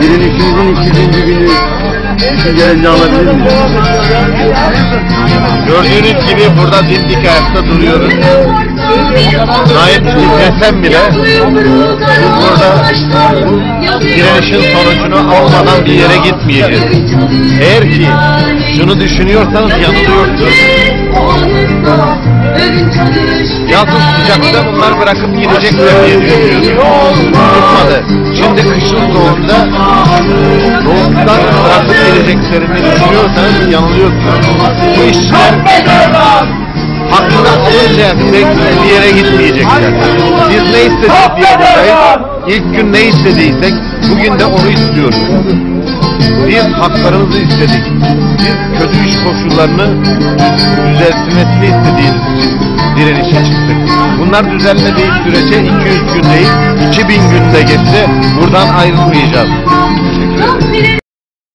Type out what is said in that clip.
Direnişimizin 200. günü düşüncelerinizi alabilir miyim? Gördüğünüz gibi burada dimdik ayakta duruyoruz. Naip titresen bile burada direnişin sonucunu almadan bir yere gitmeyeceğiz. Eğer ki şunu düşünüyorsanız yanılıyorsunuz. Yazın sıcakta bunlar bırakıp gidecekler diye düşünüyorsunuz. Soğukta soğuktan bırakıp gideceklerini düşünüyorsanız yanılıyorsunuz. Bu işler hakkını alınca bir yere gitmeyecekler. Biz ne istedik diye buradayız. İlk gün ne istediysek bugün de onu istiyoruz. Biz haklarımızı istedik. Biz kötü iş koşullarını düzeltilmesini istediğimiz için direnişe çıktık. Bunlar düzelmediği sürece 200 gün değil 2000 günde geçse buradan ayrılmayacağız.